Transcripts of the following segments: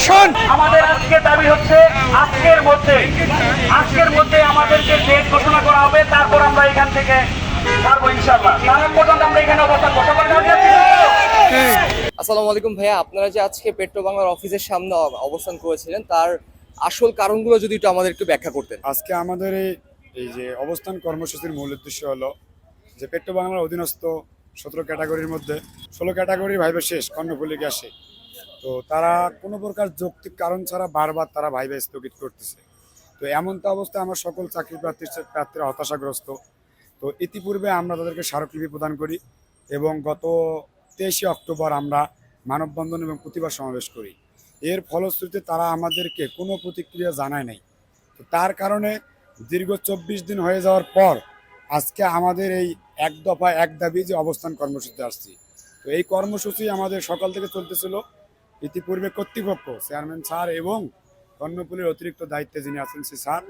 Action আমাদের আজকে দাবি হচ্ছে আজকের মধ্যে আজকের মধ্যে আমাদেরকে ডেট ঘোষণা করা হবে তারপর আমরা এখান থেকে ছাড়বো ইনশাল্লাহ তার পর্যন্ত আমরা এখানে অবস্থান করতে পারি আসসালামু আলাইকুম ভাইয়া আপনারা যে আজকে পেট্রো বাংলার অফিসের সামনে অবস্থান করেছিলেন তার আসল কারণগুলো যদি একটু আমাদের একটু ব্যাখ্যা করতেন। আজকে আমাদের এই এই যে অবস্থান কর্মসূচির মূল উদ্দেশ্য হলো যে পেট্রো বাংলার অধীনস্থ সতেরো ক্যাটাগরির মধ্যে ষোলো ক্যাটাগরি ভাইবে শেষ কর্ণফুলি গ্যাসে। তো তারা কোনো প্রকার যৌক্তিক কারণ ছাড়া বারবার তারা ভাইবে স্থগিত করতেছে। তো এমন তো অবস্থায় আমার সকল চাকরি প্রার্থী প্রার্থীরা হতাশাগ্রস্ত। তো ইতিপূর্বে আমরা তাদেরকে স্মারকলিপি প্রদান করি এবং গত তেইশে অক্টোবর আমরা মানববন্ধন এবং প্রতিবাদ সমাবেশ করি। এর ফলশ্রুতিতে তারা আমাদেরকে কোনো প্রতিক্রিয়া জানায় নাই। তো তার কারণে দীর্ঘ চব্বিশ দিন হয়ে যাওয়ার পর আজকে আমাদের এই এক দফা এক দাবি যে অবস্থান কর্মসূচিতে আসছি। তো এই কর্মসূচি আমাদের সকাল থেকে চলতেছিল। ইতিপূর্বে কর্তৃপক্ষ, চেয়ারম্যান স্যার এবং কর্ণপুলির অতিরিক্ত দায়িত্বে যিনি আছেন সে স্যার,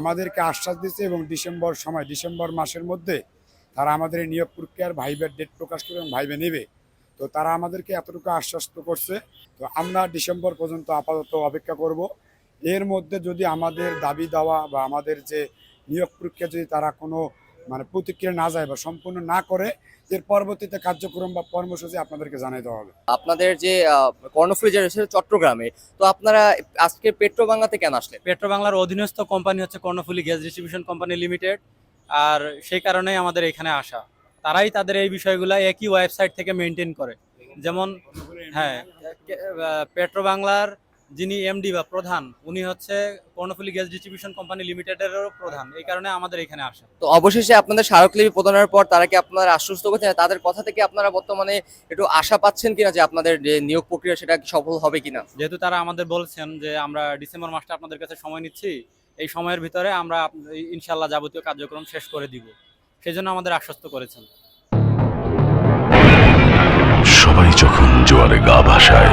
আমাদেরকে আশ্বাস দিচ্ছে এবং ডিসেম্বর সময়, ডিসেম্বর মাসের মধ্যে তারা আমাদের এই নিয়োগ প্রক্রিয়ার ভাইবের ডেট প্রকাশ করবে এবং ভাইবে নেবে। তো তারা আমাদেরকে এতটুকু আশ্বস্ত করছে। তো আমরা ডিসেম্বর পর্যন্ত আপাতত অপেক্ষা করব। এর মধ্যে যদি আমাদের দাবি দেওয়া বা আমাদের যে নিয়োগ প্রক্রিয়া, যদি তারা কোনো মানে প্রতিক্রিয়া না যায় বা সম্পূর্ণ না করে এর পরবর্তীতে কার্যক্রম বা কর্মসূচি আপনাদেরকে জানিয়ে দেওয়া হবে। আপনাদের যে কর্ণফুলী যে রয়েছে চট্টগ্রামে। তো আপনারা আজকে পেট্রো বাংলাতে কেন আসলেন? পেট্রো বাংলার অধীনস্থ কোম্পানি হচ্ছে Karnaphuli gas distribution company limited. আর সেই কারণেই আমাদের এখানে আসা। তারাই তাদের এই বিষয়গুলো একই ওয়েবসাইট থেকে মেনটেন করে। যেমন হ্যাঁ আহ, পেট্রো বাংলার যিনি এমডি বা প্রধান উনি হচ্ছে কর্ণফুলী গ্যাস ডিস্ট্রিবিউশন কোম্পানি লিমিটেডেরও প্রধান। এই কারণে আমাদের এখানে আসা। তো অবশেষে আপনাদের স্মারকলিপি প্রদানের পর তারা কি আপনারা আশ্বস্ত করছেন তাদের কথা থেকে আপনারা বর্তমানে একটু আশা পাচ্ছেন কিনা যে আপনাদের যে নিয়োগ প্রক্রিয়া সেটা সফল হবে কিনা? যেহেতু তারা আমাদের বলছেন যে আমরা ডিসেম্বর মাসটা আপনাদের কাছে সময় নিচ্ছি এই সময়ের ভিতরে আমরা ইনশাল্লাহ যাবতীয় কার্যক্রম শেষ করে দিব। সেই জন্য আমাদের আশ্বস্ত করেছেন। সবাই যখন জোয়ারে গা ভাসায়